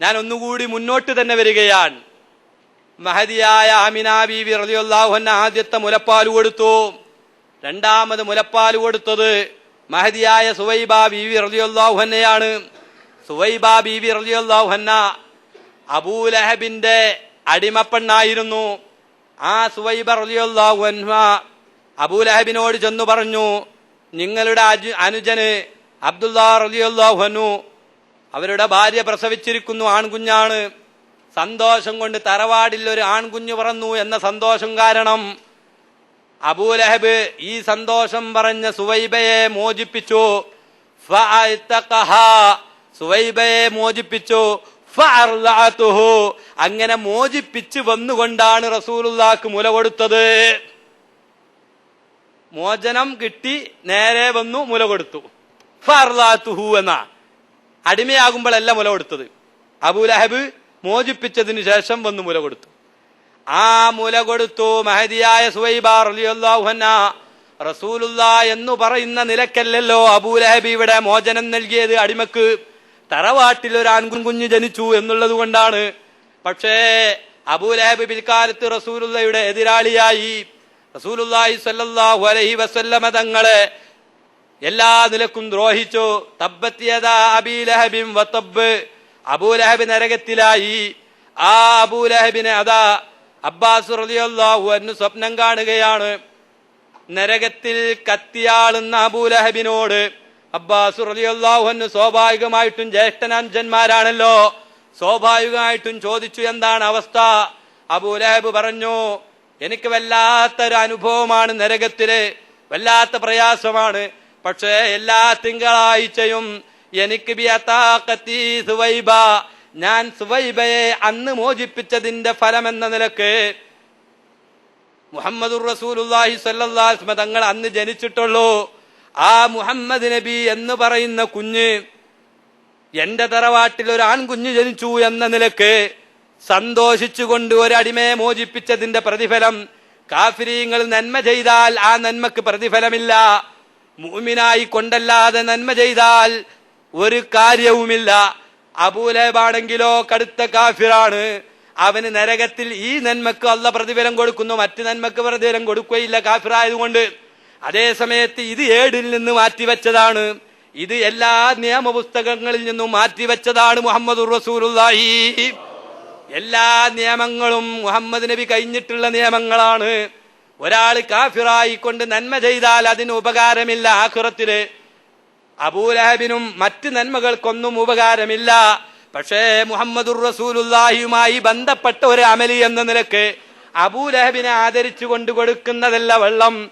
ഞാൻ ഒന്നുകൂടി മുന്നോട്ട് തന്നെ വരികയാണ്. മഹതിയായ ആമിന ബീവി റളിയല്ലാഹുഅൻഹ ആദ്യത്തെ മുലപ്പാൽ കൊടുത്തു. രണ്ടാമത് മുലപ്പാൽ കൊടുത്തത് മഹതിയായ സുവൈബ ബീവി റളിയല്ലാഹുഅൻഹയാണ് സുവൈബ ബീവി റളിയല്ലാഹുഅൻഹ അബൂലഹബിന്റെ അടിമപ്പെണ്ണായിരുന്നു. ആ സുവൈബ റളിയല്ലാഹുഅൻഹ അബൂലഹബിനോട് ചെന്നു പറഞ്ഞു നിങ്ങളുടെ അനുജന് അബ്ദുല്ലാ റളിയല്ലാഹുഅൻഹു അവരുടെ ഭാര്യ പ്രസവിച്ചിരിക്കുന്നു ആൺകുഞ്ഞാണ് സന്തോഷം കൊണ്ട് തറവാടിൽ ഒരു ആൺകുഞ്ഞു പറന്നു എന്ന സന്തോഷം കാരണം അബൂലഹബ് ഈ സന്തോഷം പറഞ്ഞ സുവൈബയെ മോചിപ്പിച്ചു. സുവൈബയെ മോചിപ്പിച്ചു. അങ്ങനെ മോചിപ്പിച്ച് വന്നുകൊണ്ടാണ് റസൂലുള്ളാക്ക് മുല കൊടുത്തത് മോചനം കിട്ടി നേരെ വന്നു മുല കൊടുത്തു ഫർലാത്തുഹു എന്ന അടിമയാകുമ്പോഴല്ല മുല കൊടുത്തത്. അബുലഹബ് മോചിപ്പിച്ചതിന് ശേഷം വന്ന് മുല കൊടുത്തു. ആ മുല കൊടുത്തു മഹതിയായ സുവൈബ റളിയല്ലാഹുഅൻഹ റസൂലുള്ള എന്ന് പറയുന്ന നിലക്കല്ലല്ലോ അബൂലഹബ് ഇവിടെ മോചനം നൽകിയത്. അടിമക്ക് തറവാട്ടിൽ ഒരു ആൺകുഞ്ഞ് ജനിച്ചു എന്നുള്ളത് കൊണ്ടാണ്. പക്ഷേ അബൂലഹബ് പിൽക്കാലത്ത് റസൂലുള്ളയുടെ എതിരാളിയായി. റസൂലുള്ളാഹി സല്ലാഹു അലഹി വസല്ലമ തങ്ങളെ എല്ലാ നിലക്കും ദ്രോഹിച്ചു. തബ്ബത്തിയതാ അബീലഹബിൻ വത്തബ് അബൂലഹബ് നരകത്തിലായി ആ അബൂലഹബിനെ അതാ അബ്ബാസ് റളിയല്ലാഹു അൻഹു സ്വപ്നം കാണുകയാണ്. നരകത്തിൽ കത്തിയാളുന്ന അബൂലഹബിനോട് അബ്ബാസ് റളിയല്ലാഹു അൻഹു സ്വാഭാവികമായിട്ടും ജ്യേഷ്ഠനാഞ്ചന്മാരാണല്ലോ സ്വാഭാവികമായിട്ടും ചോദിച്ചു എന്താണ് അവസ്ഥ? അബൂലഹബ് പറഞ്ഞു എനിക്ക് വല്ലാത്തൊരു അനുഭവമാണ് നരകത്തിൽ. വല്ലാത്ത പ്രയാസമാണ്. പക്ഷേ എല്ലാ തിങ്കളാഴ്ചയും എനിക്ക് സുവൈബ ഞാൻ സുവൈബയെ അന്ന് മോചിപ്പിച്ചതിന്റെ ഫലം എന്ന നിലയ്ക്ക് സ്വല്ലല്ലാഹു തങ്ങൾ അന്ന് ജനിച്ചിട്ടുള്ളൂ. ആ മുഹമ്മദ് നബി എന്ന് പറയുന്ന കുഞ്ഞ് എന്റെ തറവാട്ടിൽ ഒരു ആൺകുഞ്ഞ് ജനിച്ചു എന്ന നിലയ്ക്ക് സന്തോഷിച്ചുകൊണ്ട് ഒരടിമയെ മോചിപ്പിച്ചതിന്റെ പ്രതിഫലം കാഫിരിയങ്ങൾ നന്മ ചെയ്താൽ ആ നന്മക്ക് പ്രതിഫലമില്ല. മൂമിനായി കൊണ്ടല്ലാതെ നന്മ ചെയ്താൽ ഒരു കാര്യവുമില്ല. അബൂലേബാണെങ്കിലോ കടുത്ത കാഫിറാണ്. അവന് നരകത്തിൽ ഈ നന്മക്ക് അല്ല പ്രതിഫലം കൊടുക്കുന്നു. മറ്റു നന്മക്ക് പ്രതിഫലം കൊടുക്കുകയില്ല കാഫിറായതുകൊണ്ട്. അതേ സമയത്ത് ഇത് ഏടിൽ നിന്ന് മാറ്റിവെച്ചതാണ്. ഇത് എല്ലാ നിയമപുസ്തകങ്ങളിൽ നിന്നും മാറ്റിവെച്ചതാണ് മുഹമ്മദ് റസൂലുള്ളാഹി. എല്ലാ നിയമങ്ങളും മുഹമ്മദ് നബി കഴിഞ്ഞിട്ടുള്ള നിയമങ്ങളാണ്. ഒരാൾ കാഫിറായിക്കൊണ്ട് നന്മ ചെയ്താൽ അതിന് ഉപകാരമില്ല ആഹുറത്തിൽ അബൂലഹബിനും മറ്റ് നന്മകൾക്കൊന്നും ഉപകാരമില്ല. പക്ഷേ മുഹമ്മദുർ റസൂലുല്ലാഹിയുമായി ബന്ധപ്പെട്ട ഒരു അമലി എന്ന നിലയ്ക്ക് അബൂലഹബിനെ ആദരിച്ചു കൊണ്ട് കൊടുക്കുന്നതല്ല വെള്ളം.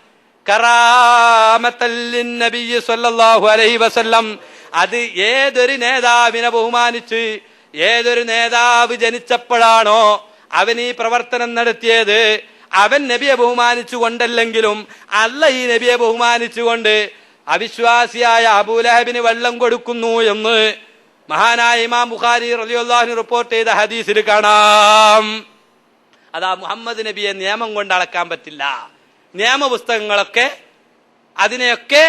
വസല്ലം. അത് ഏതൊരു നേതാവിനെ ബഹുമാനിച്ച് ഏതൊരു നേതാവ് ജനിച്ചപ്പോഴാണോ അവൻ ഈ പ്രവർത്തനം നടത്തിയത്. അവൻ നബിയെ ബഹുമാനിച്ചു കൊണ്ടല്ലെങ്കിലും അല്ല ഈ നബിയെ ബഹുമാനിച്ചുകൊണ്ട് അവിശ്വാസിയായ അബൂലഹബിന് വെള്ളം കൊടുക്കുന്നു എന്ന് മഹാനായ ഇമാം ബുഖാരി റലിയുല്ലാഹിന് റിപ്പോർട്ട് ചെയ്ത ഹദീസിൽ കാണാം. അതാ മുഹമ്മദ് നബിയെ നിയമം കൊണ്ട് അളക്കാൻ പറ്റില്ല. നിയമപുസ്തകങ്ങളൊക്കെ അതിനെയൊക്കെ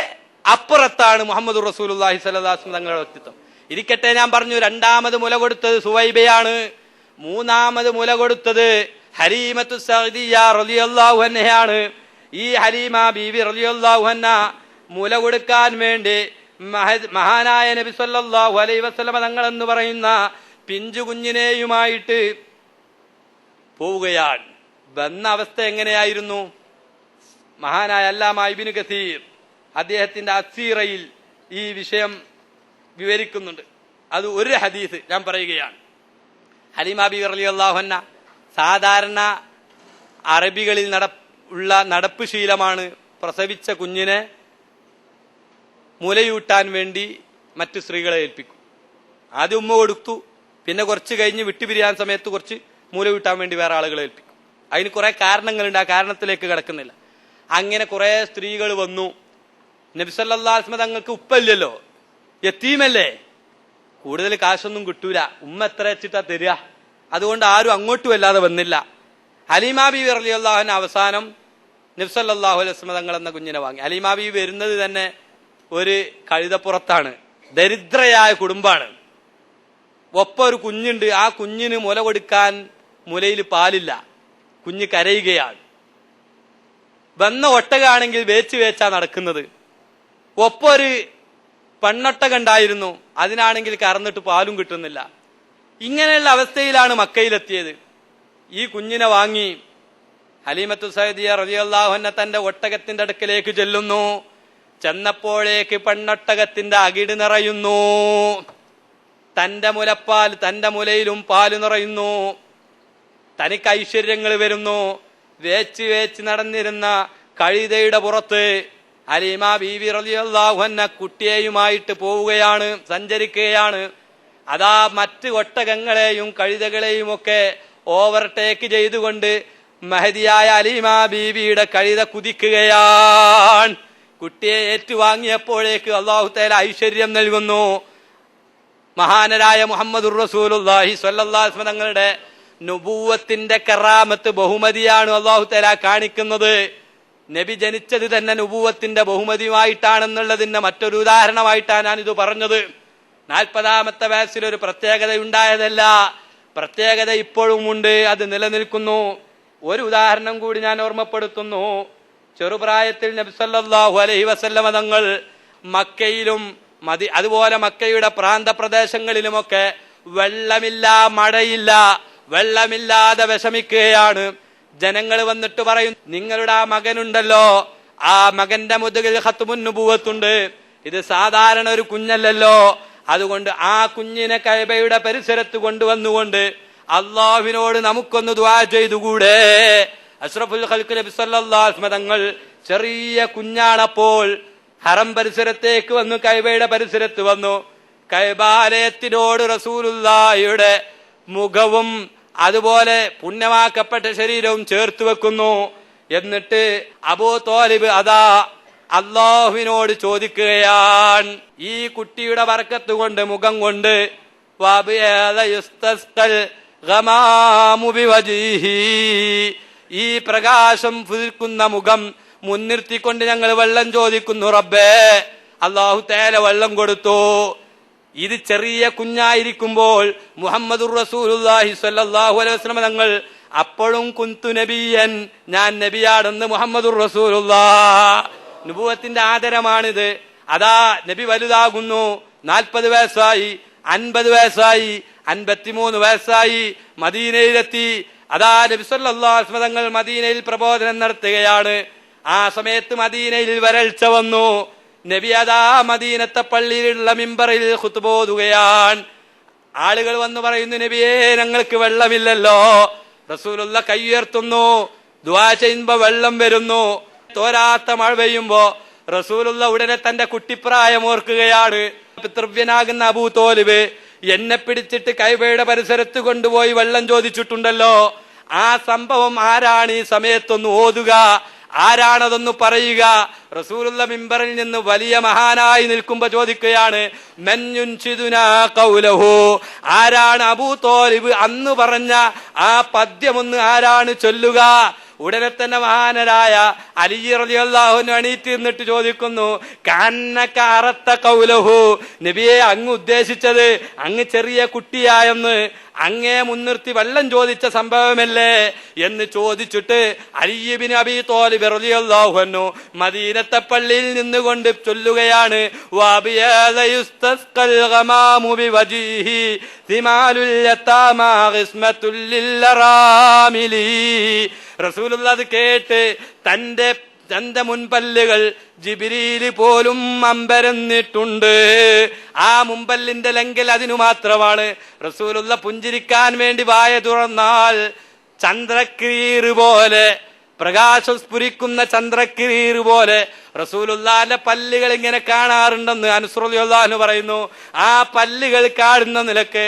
അപ്പുറത്താണ് മുഹമ്മദ് റസൂലുള്ളാഹി സ്വല്ലല്ലാഹു അലൈഹി തങ്ങളുടെ വ്യക്തിത്വം. ഇരിക്കട്ടെ ഞാൻ പറഞ്ഞു രണ്ടാമത് മുല കൊടുത്തത് സുവൈബയാണ്. മൂന്നാമത് മുല കൊടുത്തത് ഹരീമത്തു അൻഹയാണ്. ഈ ഹലീമ ബീവി റളിയല്ലാഹു അൻഹ മുല കൊടുക്കാൻ വേണ്ടി മഹാനായ നബി സല്ലല്ലാഹു അലൈഹി വസല്ലമ തങ്ങൾ എന്ന് പറയുന്ന പിഞ്ചു കുഞ്ഞിനെയുമായിട്ട് പോവുകയാണ്. വന്ന അവസ്ഥ എങ്ങനെയായിരുന്നു? മഹാനായ അല്ലാമ ഇബിന് കസീർ അദ്ദേഹത്തിന്റെ അസീറയിൽ ഈ വിഷയം വിവരിക്കുന്നുണ്ട്. അത് ഒരു ഹദീസ് ഞാൻ പറയുകയാണ്. ഹലിമാബി അള്ളാഹുന്ന സാധാരണ അറബികളിൽ നട ഉള്ള നടപ്പ് ശീലമാണ് പ്രസവിച്ച കുഞ്ഞിനെ മുലയൂട്ടാൻ വേണ്ടി മറ്റു സ്ത്രീകളെ ഏൽപ്പിക്കും. ആദ്യം ഉമ്മ കൊടുത്തു പിന്നെ കുറച്ച് കഴിഞ്ഞ് വിട്ടുപിരിയാൻ സമയത്ത് കുറച്ച് മുലയൂട്ടാൻ വേണ്ടി വേറെ ആളുകളെ ഏൽപ്പിക്കും. അതിന് കുറെ കാരണങ്ങളുണ്ട് ആ കാരണത്തിലേക്ക് കിടക്കുന്നില്ല. അങ്ങനെ കുറെ സ്ത്രീകൾ വന്നു. നബിസല്ലാസ്മ തങ്ങൾക്ക് ഉപ്പല്ലല്ലോ എത്തീമല്ലേ കൂടുതൽ കാശൊന്നും കിട്ടൂല. ഉമ്മ എത്ര വെച്ചിട്ടാ തരിക? അതുകൊണ്ട് ആരും അങ്ങോട്ടും അല്ലാതെ വന്നില്ല. ഹലീമാ ബി അലി അള്ളാഹുന അവസാനം നിഫ്സല്ലാഹു അലസ്മതങ്ങൾ എന്ന കുഞ്ഞിനെ വാങ്ങി. ഹലീമാ ബി വരുന്നത് തന്നെ ഒരു കഴുതപ്പുറത്താണ്. ദരിദ്രയായ കുടുംബമാണ് ഒപ്പം ഒരു കുഞ്ഞുണ്ട്. ആ കുഞ്ഞിന് മുല കൊടുക്കാൻ മുലയിൽ പാലില്ല. കുഞ്ഞ് കരയുകയാണ്. വന്ന ഒട്ടകാണെങ്കിൽ വേച്ച് വേച്ചാ നടക്കുന്നത്. ഒപ്പം ഒരു പെണ്ണൊട്ടക അതിനാണെങ്കിൽ കറന്നിട്ട് പാലും കിട്ടുന്നില്ല. ഇങ്ങനെയുള്ള അവസ്ഥയിലാണ് മക്കയിലെത്തിയത്. ഈ കുഞ്ഞിനെ വാങ്ങി ഹലീമത്തു സൈദിയ റതിയല്ലാഹുന്നെ തന്റെ ഒട്ടകത്തിന്റെ അടുക്കലേക്ക് ചെല്ലുന്നു. ചെന്നപ്പോഴേക്ക് പെണ്ണൊട്ടകത്തിന്റെ അകിട് നിറയുന്നു. തന്റെ മുലപ്പാൽ തന്റെ മുലയിലും പാൽ നിറയുന്നു. തനിക്ക് ഐശ്വര്യങ്ങൾ വരുന്നു. വേച്ച് വേച്ച് നടന്നിരുന്ന കഴുതയുടെ പുറത്ത് അലീമ ബീവി റലിയല്ലാഹുന്ന കുട്ടിയെയുമായിട്ട് പോവുകയാണ് സഞ്ചരിക്കുകയാണ്. അതാ മറ്റ് ഒട്ടകങ്ങളെയും കഴുതകളെയും ഒക്കെ ഓവർടേക്ക് ചെയ്തുകൊണ്ട് മഹതിയായ അലീമ ബീവിയുടെ കഴുത കുതിക്കുകയാണ്. കുട്ടിയെ ഏറ്റുവാങ്ങിയപ്പോഴേക്ക് അള്ളാഹു തേല ഐശ്വര്യം നൽകുന്നു. മഹാനരായ മുഹമ്മദ് റസൂലുല്ലാഹി സ്വല്ലാസ്മ തങ്ങളുടെ നുപൂവത്തിന്റെ കറാമത്ത് ബഹുമതിയാണ് അള്ളാഹു തല കാണിക്കുന്നത്. നബി ജനിച്ചത് തന്നെ നുപൂവത്തിന്റെ ബഹുമതിയുമായിട്ടാണെന്നുള്ളതിന്റെ മറ്റൊരു ഉദാഹരണമായിട്ടാണ് ഞാൻ ഇത് പറഞ്ഞത്. നാൽപ്പതാമത്തെ വയസ്സിൽ ഒരു പ്രത്യേകത ഉണ്ടായതല്ല പ്രത്യേകത ഇപ്പോഴും ഉണ്ട് അത് നിലനിൽക്കുന്നു. ഒരു ഉദാഹരണം കൂടി ഞാൻ ഓർമ്മപ്പെടുത്തുന്നു. ചെറുപ്രായത്തിൽ നബ്സല്ലാഹു അലൈഹി വസല്ലമ തങ്ങൾ മക്കയിലും മതി അതുപോലെ മക്കയുടെ പ്രാന്തപ്രദേശങ്ങളിലുമൊക്കെ വെള്ളമില്ല മഴയില്ല വെള്ളമില്ലാതെ വിഷമിക്കുകയാണ്. ജനങ്ങൾ വന്നിട്ട് പറയും നിങ്ങളുടെ ആ മകനുണ്ടല്ലോ. ആ മകന്റെ മുതുകിൽ ഹത്തുമുന്നുപൂവത്തുണ്ട് ഇത് സാധാരണ ഒരു കുഞ്ഞല്ലല്ലോ. അതുകൊണ്ട് ആ കുഞ്ഞിനെ കൈബയുടെ പരിസരത്ത് കൊണ്ടുവന്നുകൊണ്ട് അള്ളാഹുവിനോട് നമുക്കൊന്ന് ദ്വാ ചെയ്തുകൂടെ? അഷ്റഫുൽ ഖൽക്ക് തങ്ങൾ ചെറിയ കുഞ്ഞാണപ്പോൾ ഹറം പരിസരത്തേക്ക് വന്നു കൈബയുടെ പരിസരത്ത് വന്നു. കൈബാലയത്തിനോട് റസൂലുള്ളാഹിയുടെ മുഖവും അതുപോലെ പുണ്യമാക്കപ്പെട്ട ശരീരവും ചേർത്ത് വെക്കുന്നു. എന്നിട്ട് അബൂ തോലിബ് അതാ അള്ളാഹുവിനോട് ചോദിക്കുകയാണ്. ഈ കുട്ടിയുടെ വർക്കത്ത് കൊണ്ട് മുഖം കൊണ്ട്. ഈ പ്രകാശം പുതിർക്കുന്ന മുഖം മുൻനിർത്തിക്കൊണ്ട് ഞങ്ങൾ വെള്ളം ചോദിക്കുന്നു റബ്ബേ. അള്ളാഹു തേല വെള്ളം കൊടുത്തു. ഇത് ചെറിയ കുഞ്ഞായിരിക്കുമ്പോൾ മുഹമ്മദ് റസൂലുള്ളാഹി സ്വല്ലല്ലാഹു അലൈഹി വസല്ലം തങ്ങൾ അപ്പോഴും കുന്തു നബിയൻ ഞാൻ നബിയാണെന്ന് മുഹമ്മദുർ റസൂലുള്ളാ. നുബുവത്തിന്റെ ആദരമാണിത്. അതാ നബി വലുതാകുന്നു. നാൽപ്പത് വയസ്സായി അൻപത് വയസ്സായി അൻപത്തിമൂന്ന് വയസ്സായി മദീനയിലെത്തി. അതാ നബി സല്ലല്ലാഹു അലൈഹി തങ്ങൾ മദീനയിൽ പ്രബോധനം നടത്തുകയാണ്. ആ സമയത്ത് മദീനയിൽ വരൾച്ച വന്നു. നബി അതാ മദീനത്തെ പള്ളിയിലുള്ള മിമ്പറിൽ കുത്തുപോതുകയാണ് ആളുകൾ വന്നു പറയുന്നു നബിയേ ഞങ്ങൾക്ക് വെള്ളമില്ലല്ലോ. റസൂലുള്ള കൈ ഉയർത്തുന്നു. ദ്വാ ചെയ്യുമ്പോ വെള്ളം വരുന്നു. തോരാത്ത മഴ പെയ്യുമ്പോ റസൂലുള്ള ഉടനെ തന്റെ കുട്ടിപ്രായം ഓർക്കുകയാണ്. പിതൃവ്യനാകുന്ന അബൂ തോലിബ് എന്നെ പിടിച്ചിട്ട് കൈബയുടെ പരിസരത്ത് കൊണ്ടുപോയി വെള്ളം ചോദിച്ചിട്ടുണ്ടല്ലോ. ആ സംഭവം ആരാണ് ഈ സമയത്തൊന്ന് ഓതുക ആരാണതൊന്ന് പറയുക? റസൂലുള്ള മിമ്പറിൽ നിന്ന് വലിയ മഹാനായി നിൽക്കുമ്പോ ചോദിക്കുകയാണ് ആരാണ് അബൂ തോലിബ് അന്ന് പറഞ്ഞ ആ പദ്യമൊന്ന് ആരാണ് ചൊല്ലുക? ഉടനെ തന്നെ മഹാനരായ അലി റളിയല്ലാഹുവിന് എണീറ്റ് നിന്നിട്ട് ചോദിക്കുന്നു കാന്നക്കാറത്ത കൗലഹു? നബിയെ അങ്ങ് ഉദ്ദേശിച്ചത് അങ്ങ് ചെറിയ കുട്ടിയായെന്ന് അങ്ങേ മുൻനിർത്തി വെള്ളം ചോദിച്ച സംഭവമല്ലേ എന്ന് ചോദിച്ചിട്ട് അലിയബിൻ അബി തോലി റളിയല്ലാഹുവിനു മദീനത്തെ പള്ളിയിൽ നിന്നുകൊണ്ട് ചൊല്ലുകയാണ് റസൂലുള്ള അത് കേട്ട് തന്റെ തന്റെ മുൻപല്ലുകൾ ജിബിരിയിൽ പോലും അമ്പരന്നിട്ടുണ്ട്. ആ മുമ്പല്ലിന്റെ ലെങ്കിൽ അതിനു മാത്രമാണ് റസൂലുള്ള പുഞ്ചിരിക്കാൻ വേണ്ടി വായ തുറന്നാൽ ചന്ദ്രക്രീറ് പോലെ പ്രകാശം സ്ഫുരിക്കുന്ന ചന്ദ്രക്രീർ പോലെ റസൂലുല്ലാന്റെ പല്ലുകൾ ഇങ്ങനെ കാണാറുണ്ടെന്ന് അനുസൃതിയുള്ള പറയുന്നു. ആ പല്ലുകൾ കാണുന്ന നിലയ്ക്ക്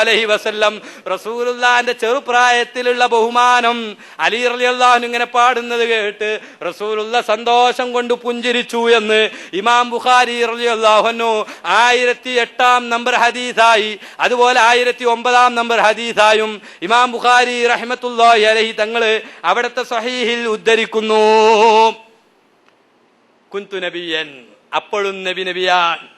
അലൈഹി വസല്ലം റസൂലുല്ലാന്റെ ചെറുപ്രായത്തിലുള്ള ബഹുമാനം അലി റളിയല്ലാഹു ഇങ്ങനെ പാടുന്നത് കേട്ട് റസൂലുള്ള സന്തോഷം കൊണ്ട് പുഞ്ചിരിച്ചു എന്ന് ഇമാം ബുഖാരി റളിയല്ലാഹു ആയിരത്തി എട്ടാം നമ്പർ ഹദീസായി അതുപോലെ ആയിരത്തി ഒമ്പതാം നമ്പർ ഹദീസായും ഇമാം ബുഖാരി റഹ്മത്തുള്ളാഹി അലഹി തങ്ങൾ അവിടുത്തെ സഹീഹിൽ ഉദ്ധരിക്കുന്നു. കുന്തു നബിയൻ അപ്പോഴും നബി നബിയാൻ.